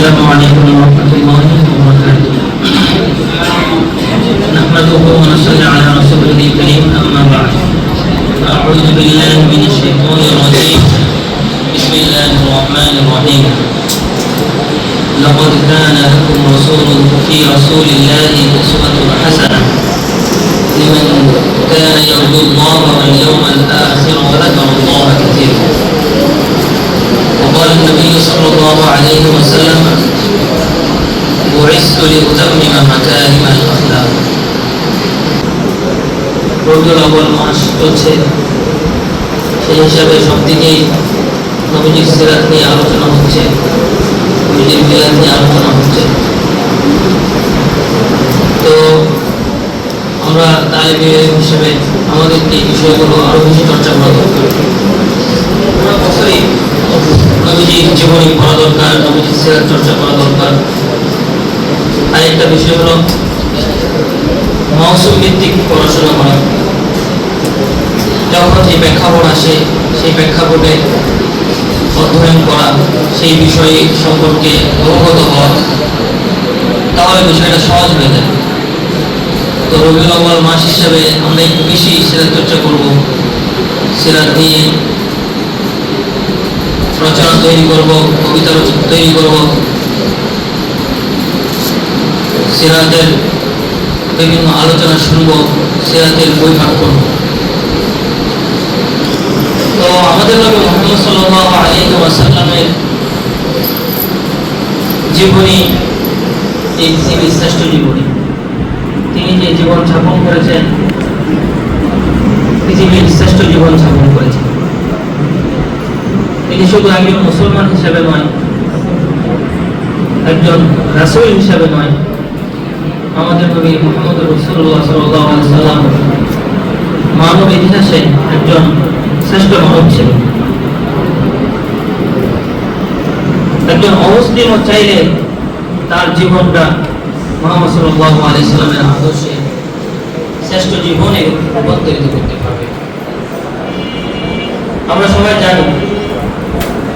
السلام عليكم ورحمة الله وبركاته. نحمده ونصلي على رسوله الكريم أما بعد. أعوذ بالله من الشيطان الرجيم. بسم الله الرحمن الرحيم. لقد كان لكم رسول في رسول الله أسوة حسنة. لمن كان يرجو الله واليوم الآخر وذكر الله كثيرا. النبي صلى الله عليه وسلم بعثت لأتمم مكارم الأخلاق রবিউল আউয়াল মাস চলছে সেই হিসাবে সব দিকেই নবীজির সিরাত নিয়ে আলোচনা হচ্ছে নবীজির মিলাদ নিয়ে আলোচনা হচ্ছে তো আমরা তালিবে হিসেবে আমাদেরকে এই বিষয়গুলো আরো বেশি চর্চা করা দরকার আমরা বছরই জীবনী পড়া দরকার নবীজির সিরাত চর্চা করা দরকার। আরেকটা বিষয় হলো, মৌসুম ভিত্তিক পড়াশোনা করা। যখন যে প্রেক্ষাপট আসে, সেই প্রেক্ষাপটে অধ্যয়ন করা, সেই বিষয় সম্পর্কে অবগত হওয়া, তাহলে বিষয়টা সহজ হয়ে যায়। তো রবিউল মাস হিসাবে আমরা একটু বেশি সিরাত চর্চা করব। সিরাত নিয়ে রচনা তৈরি করব কবিতা তৈরি করব। সিরাতের বিভিন্ন আলোচনা শুনব, সিরাতের বই পাঠ করব। তো আমাদের নবী মোহাম্মদ সাল্লাল্লাহু আলাইহি ওয়াসাল্লামের জীবনী, এই পৃথিবীর শ্রেষ্ঠ জীবনী। তিনি যে জীবন যাপন করেছেন, পৃথিবীর শ্রেষ্ঠ জীবন যাপন করেছেন। তিনি শুধু একজন মুসলমান হিসেবে নয়, একজন রাসূল হিসেবে নয়, আমাদের নবী মোহাম্মদ রসুল্লাহ সাল্লাম মানব ইতিহাসে একজন শ্রেষ্ঠ মানব ছিল একজন অমুসলিমও চাইলে তার জীবনটা মোহাম্মদ সাল্লাহ আলি সাল্লামের আদর্শে শ্রেষ্ঠ জীবনে রূপান্তরিত করতে পারবে। আমরা সবাই জানি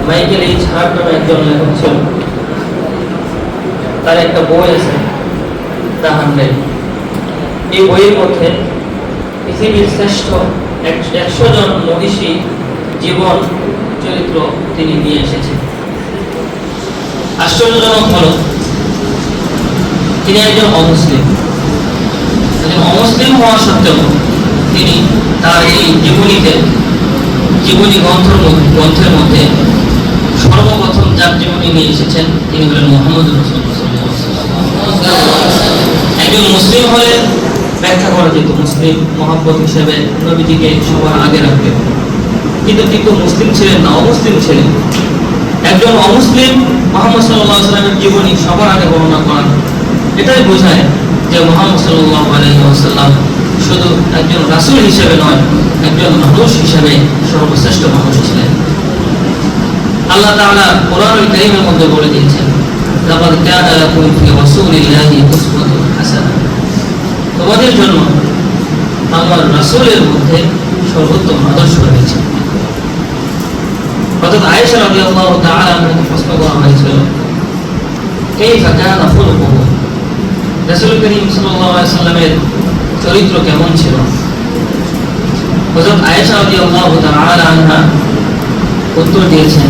মাইকেল এইচ হার্ট নামে একজন লেখক ছিল। তার একটা বই আছে, দ্য হান্ড্রেড। এই বইয়ের মধ্যে পৃথিবীর শ্রেষ্ঠ একশো জন মনীষী জীবন, চরিত্র তিনি নিয়ে এসেছেন। আশ্চর্যজনক হল, তিনি একজন অমুসলিম। অমুসলিম হওয়া সত্ত্বেও তিনি তার এই জীবনীতে জীবনী গ্রন্থের মধ্যে সর্বপ্রথম যার জীবনী নিয়ে এসেছেন, তিনি হলেন মোহাম্মদ একজন মুসলিম হলে ব্যাখ্যা করা যেত, মুসলিম মহাব্বত হিসেবে নবীজিকে সবার আগে রাখবে। কিন্তু কিন্তু মুসলিম ছিলেন না, অমুসলিম ছিলেন। একজন অমুসলিম মোহাম্মদ সাল্লাহ সাল্লামের জীবনী সবার আগে বর্ণনা করা এটাই বোঝায় যে মোহাম্মদ সাল্লাহ আলহিহাসাল্লাম শুধু একজন রাসুল হিসেবে নয়, একজন মানুষ হিসেবে সর্বশ্রেষ্ঠ মানুষ ছিলেন। আল্লাহ তাআলা কোরআনুল কারীমের মধ্যে বলে দিয়েছেন, লাকাদ কানা লাকুম ফি রাসূলিল্লাহি উসওয়াতুন হাসানাহ। তোমাদের জন্য আমার রাসূলের মধ্যে সর্বোত্তম আদর্শ রয়েছে। অর্থাৎ আয়েশা রাদিয়াল্লাহু তাআলা আনহাকে প্রশ্ন করা হয়েছিল কাইফা কানা খুলুকুহু রাসূল করিম সাল্লাল্লাহু আলাইহি সাল্লামের চরিত্র কেমন ছিল? হযরত আয়েশা রাদিয়াল্লাহু তাআলা আনহা উত্তর দিয়েছেন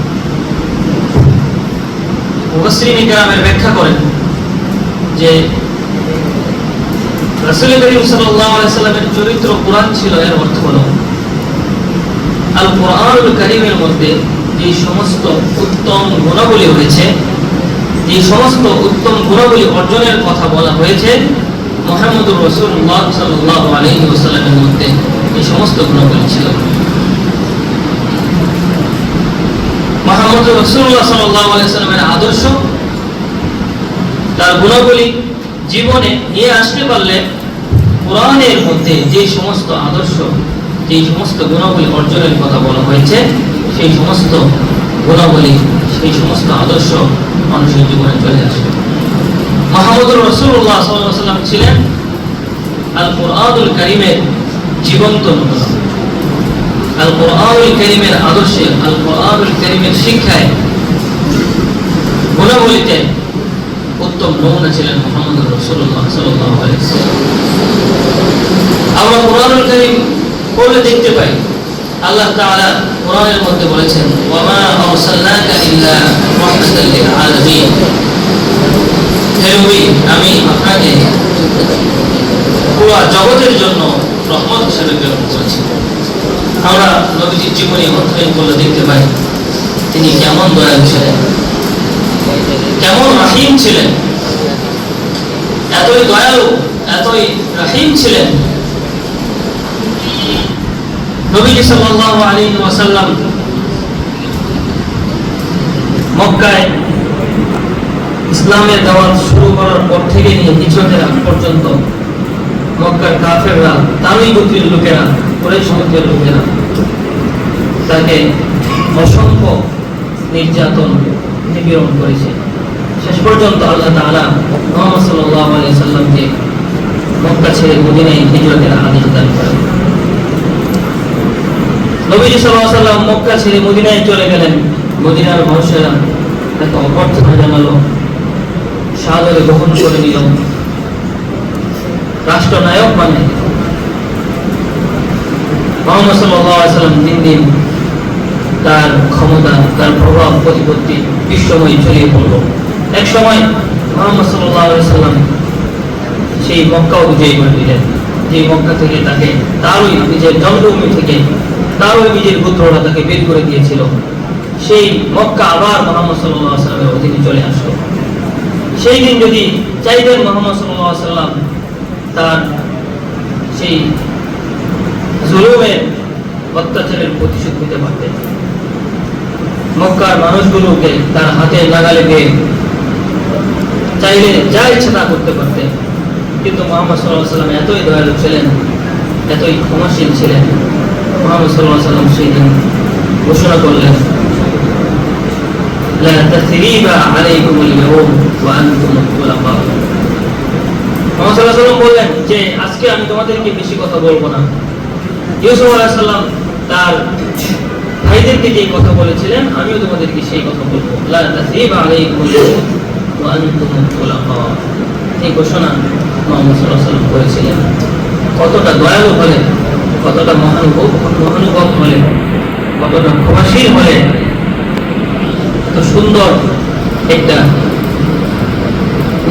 মুফাসসিরিন কেরামের ব্যাখ্যা করেন যে রাসূল করিম সাল্লামের চরিত্র কোরআন ছিল, এর অর্থ হলো আল কোরআনুল কারীমের মধ্যে যে সমস্ত উত্তম গুণাবলী রয়েছে যে সমস্ত উত্তম গুণাবলী অর্জনের কথা বলা হয়েছে, মুহাম্মদুর রাসূলুল্লাহ সাল্লাল্লাহু আলাইহি মধ্যে এই সমস্ত গুণাবলী ছিল। আলাইহি ওয়াসাল্লামের আদর্শ, তার গুণাবলী জীবনে নিয়ে আসতে পারলে কোরআনের মধ্যে যে সমস্ত আদর্শ, যে সমস্ত গুণাবলী অর্জনের কথা বলা হয়েছে, সেই সমস্ত গুণাবলী, সেই সমস্ত আদর্শ মানুষের জীবনে চলে আসবে। মাহমুদুর রসুল্লাহ সাল্লাম ছিলেন আল করিমের জীবন্ত আল কোরআনুল করিমের আদর্শে আল কোরআনুল করিমের শিক্ষায় গুণাবলীতে উত্তম নমুনা ছিলেন মোহাম্মদ রসুল্লাহ সাল্লাহ আমরা কোরআনুল করিম পড়লে দেখতে পাই। আল্লাহ তাআলা কোরআনের মধ্যে বলেছেন, ওয়ামা আরসালনাকা ইল্লা রাহমাতাল লিল আলামিন হে নবী, আমি আপনাকে পুরো জগতের জন্য রহমত হিসেবে প্রেরণ করেছি। আমরা নবীজির জীবনী অধ্যয়ন করলে দেখতে পাই। তিনি কেমন দয়ালু ছিলেন? কেমন রাহিম ছিলেন? এতই দয়ালু, এতই রাহিম ছিলেন। নবীজি সাল্লাল্লাহু মক্কায় ইসলামের দাওয়াত শুরু করার পর থেকে নিয়ে হিজরতের পর্যন্ত মক্কার কাফেররা তারই লোকেরা কুরাইশ গোত্রের লোকেরা তাকে অসংখ্য নির্যাতন, নিপীড়ন করেছে। শেষ পর্যন্ত আল্লাহ তাআলা মুহাম্মদ সাল্লাল্লাহু আলাইহি সাল্লামকে মক্কা ছেড়ে মদিনায় হিজরতের আদেশ দান করেন। নবীজি আলাইহি সাল্লাম মক্কা ছেড়ে মদিনায় চলে গেলেন। মদিনার মানুষেরা তাকে অভ্যর্থনা জানালো, সাদরে গ্রহণ করে নিল। রাষ্ট্রনায়ক মানে মোহাম্মদ সাল্লাম দিন দিন তার ক্ষমতা, তার প্রভাব প্রতিপত্তি বিশ্বময় ছড়িয়ে পড়ল। এক সময় মোহাম্মদ সাল্লাম সেই মক্কাও বিজয়ী করে দিলেন। যে মক্কা থেকে তাকে তারই নিজের জন্মভূমি থেকে তারই নিজের পুত্ররা তাকে বের করে দিয়েছিল। সেই মক্কা আবার মোহাম্মদ আলাইহি সাল্লামের অধীনে চলে আসলো। সেই দিন যদি চাইতেন মোহাম্মদ আলাইহি সাল্লাম তার সেই জুলুমের অত্যাচারের প্রতিশোধ মানুষগুলোকে তার হাতে লাগালে দিয়ে চাইলে যা ইচ্ছা তা করতে পারতেন কিন্তু মোহাম্মদ সাল্লাহ সাল্লাম এতই দয়ালু ছিলেন, এতই ক্ষমাশীল ছিলেন। মোহাম্মদ সাল্লাহ সাল্লাম সেই ঘোষণা করলেন বললেন যে, আজকে আমি তোমাদেরকে বেশি কথা বলব না। আমিও তোমাদেরকে সেই কথা কতটা দয়ালু হলে কতটা মহানুভব মহানুভব কতটা ক্ষমাশীল হলে এত সুন্দর একটা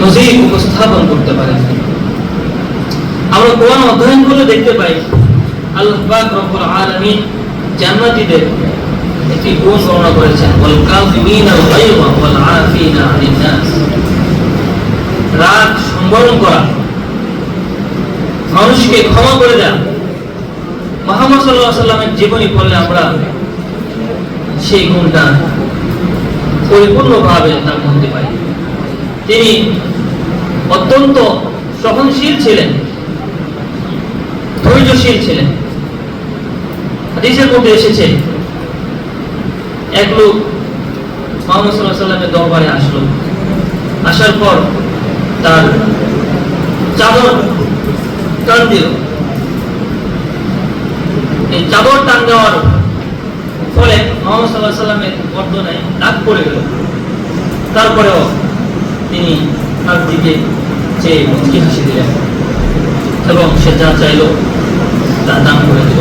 নজির উপস্থাপন করতে পারে আমরা কোরআন অধ্যয়ন করে দেখতে পাই। মানুষকে ক্ষমা করে দেওয়া। মুহাম্মদ সাল্লামের জীবনী পড়লে আমরা সেই গুণটা পরিপূর্ণভাবে তার মধ্যে পাই। তিনি অত্যন্ত সহনশীল ছিলেন, ধৈর্যশীল ছিলেন। হাদিসের মধ্যে এসেছে, এক লোক মোহাম্মদ সাল্লাহ সাল্লামের দরবারে আসলো। আসার পর তার চাদর টান দিল। এই চাদর টান দেওয়ার ফলে মোহাম্মদ সাল্লাহ সাল্লামের গর্দনে দাগ পড়ে গেল। তারপরেও তিনি তার দিকে চেয়ে মুচকি হাসি দিলেন এবং সে যা চাইল তা দান করে দিল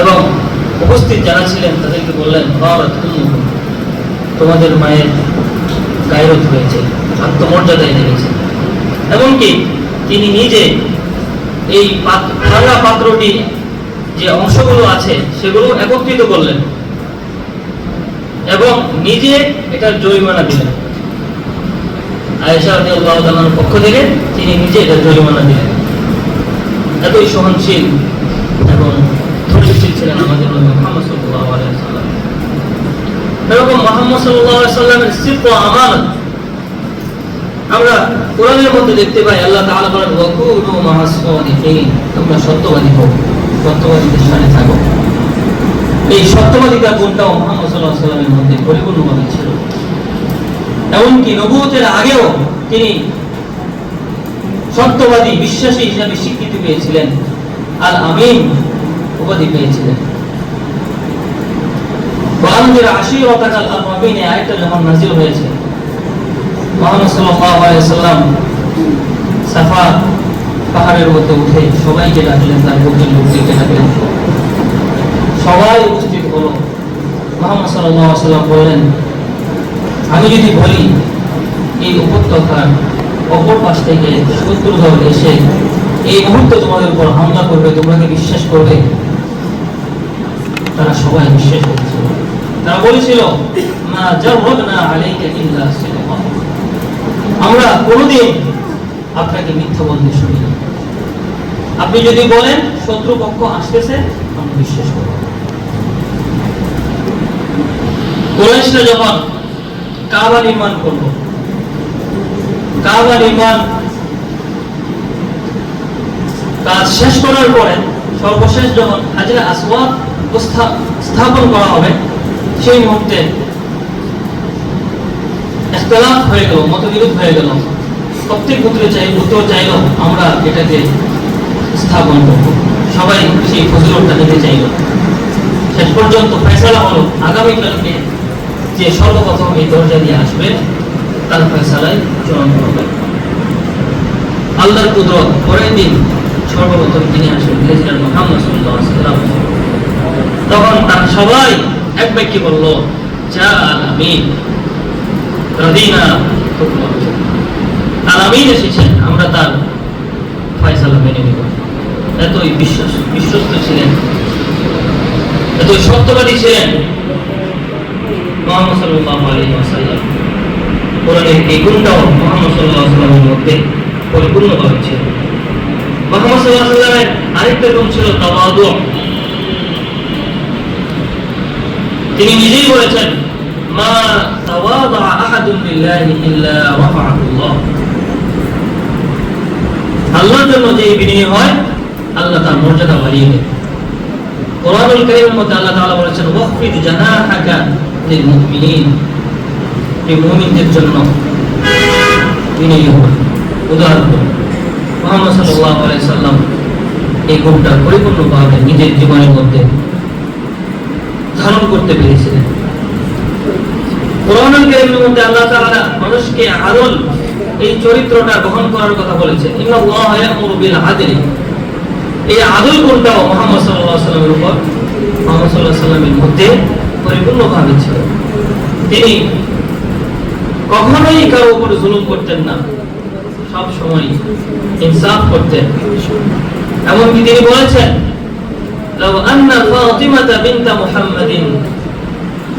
এবং উপস্থিত যারা ছিলেন তাদেরকে বললেন তোমাদের মায়ের গায়রত হয়েছে আত্মমর্যাদায় এনে গেছে এমনকি তিনি নিজে এই ভাঙা পাত্রটি যে অংশগুলো আছে সেগুলো একত্রিত করলেন এবং নিজে এটার জরিমানা দিলেন। আয়েশা পক্ষ থেকে তিনি নিজে এটা জরিমানা দিলেন। এতই সহনশীল এবং ধৈর্যশীল ছিলেন আমাদের মুহাম্মদ এরকম মুহাম্মদ সাল্লামের ও আমানত আমরা কোরআনের মধ্যে দেখতে পাই, আল্লাহ তাআলা বলেন, ওয়াকুনু সাদিকিন তোমরা সত্যবাদী হও, সত্যবাদীদের সাথে থাকো। এই সত্যবাদিতা গুণটাও মুহাম্মদ আলাইহি সাল্লামের মধ্যে পরিপূর্ণভাবে ছিল। এমনকি নবুয়তের আগেও তিনি সত্যবাদী, বিশ্বাসী হিসাবে স্বীকৃতি পেয়েছিলেন। আর আমিন উপাধি পেয়েছিলেন। আশি যখন হয়েছে, মোহাম্মদ সাল্লাম সাফা পাহাড়ের মধ্যে উঠে সবাইকে ডাকলেন, তার ডাকলেন। সবাই উপস্থিত হলো। মোহাম্মদ সাল্লাম বললেন, আমি যদি বলি, এই উপত্যকার অপর পাশ থেকে শত্রু দল এসে এই মুহূর্তে তোমাদের উপর হামলা করবে, তোমরা বিশ্বাস করবে? তারা সবাই বিশ্বাস করছিল। তারা বলেছিল, মা জাররাবনা আলাইকা ইল্লা আমরা কোনোদিন আপনাকে মিথ্যা বলতে শুনি আপনি যদি বলেন, শত্রু পক্ষ আসতেছে, আমরা বিশ্বাস করব কুরাইশরা যখন কাবা নির্মাণ করব কাজ শেষ করার পরে সর্বশেষ যখন হাজরা স্থাপন করা হবে, সেই মুহূর্তে হয়ে গেল, মতবিরোধ হয়ে গেল। প্রত্যেক পুত্র চাই চাইল আমরা এটাকে স্থাপন করব। সবাই সেই ফজিলতটা নিতে চাইল। শেষ পর্যন্ত ফয়সালা হলো আগামীকালকে যে সর্বপ্রথম এই দরজা দিয়ে আসবে। তার ফয়সালায় চূড়ান্ত হবে। আল্লাহর কুদরত পরের দিন সর্বপ্রথম তিনি আসেন দিয়েছিলেন মোহাম্মদ তখন তারা সবাই এক বাক্যে বলল যা রাদিনা আর আমিন এসেছেন, আমরা তার ফয়সালা মেনে নিব। এতই বিশ্বাস বিশ্বস্ত ছিলেন। এতই সত্যবাদী ছিলেন মোহাম্মদ আলাইহি ওয়াসাল্লাম। কোরআনের এই গুণটাও মোহাম্মদ সাল্লাল্লাহু আলাইহি ওয়াসাল্লামের মধ্যে পরিপূর্ণভাবে ছিল মোহাম্মদ সাল্লাল্লাহু আলাইহি ওয়াসাল্লামের আরেকটা গুণ ছিল তাওয়াদু। তিনি নিজেই বলেছেন, মা তাওয়াদা আহাদুন ইল্লা রাফা'াহু আল্লাহর জন্য যে বিনয়ী হয়, আল্লাহ তার মর্যাদা বাড়িয়ে দেন কোরআনুল কারীমের মধ্যে আল্লাহ তাআলা বলেছেন, ওয়াখফিদ জানাহাকা লিল মুমিনিন। এই মুমিনদের জন্য বিনয়ী হন উদাহরণ মোহাম্মদ আলাইহি সাল্লাম এই গুণটা পরিপূর্ণভাবে নিজের জীবনের মধ্যে ধারণ করতে পেরেছিলেন। চরিত্রটা গ্রহণ করার কথা বলেছেন। এই আদল উপর মধ্যে তিনি কখনোই কারো উপর জুলুম করতেন না সব সময় ইনসাফ করতেন এমনকি তিনি বলেছেন لو أن فاطمة بنت محمد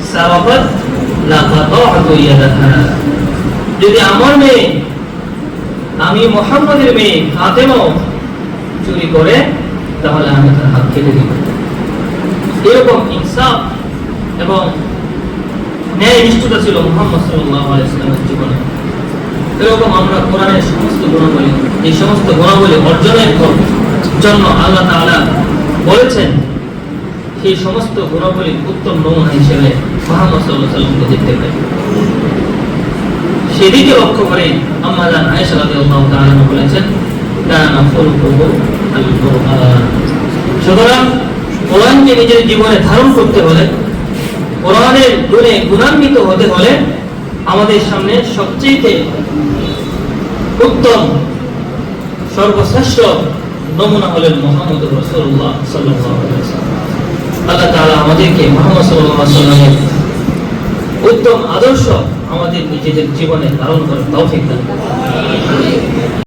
سرقت لقطعت يدها যদি আমার মেয়ে আমি মোহাম্মদের মেয়ে ফাতেমাও চুরি করে তাহলে আমি তার হাত কেটে দিব এরকম ইনসাফ এবং ন্যায় ছিল মোহাম্মদ জীবনে। এরকম আমরা কোরআনের সমস্ত গুণাবলী, এই সমস্ত গুণাবলী অর্জনের জন্য আল্লাহ বলেছেন, সেই সমস্ত উত্তম নমুনা হিসেবে মোহাম্মদ আলাইহি সাল্লামকে দেখতে পাই। সেদিকে লক্ষ্য করে তাআলা বলেছেন, কানা খুলকুহু আল কুরআন সুতরাং কোরআনকে নিজের জীবনে ধারণ করতে হলে কোরআনের গুণে গুণান্বিত হতে হলে আমাদের সামনে সবচেয়ে উত্তম, সর্বশ্রেষ্ঠ নমুনা হলেন মোহাম্মদ রসুল্লাহ আল্লাহ তাআলা আমাদেরকে মুহাম্মদ সাল্লাল্লাহু আলাইহি ওয়াসাল্লামের উত্তম আদর্শ আমাদের নিজেদের জীবনে ধারণ করে দান করুন।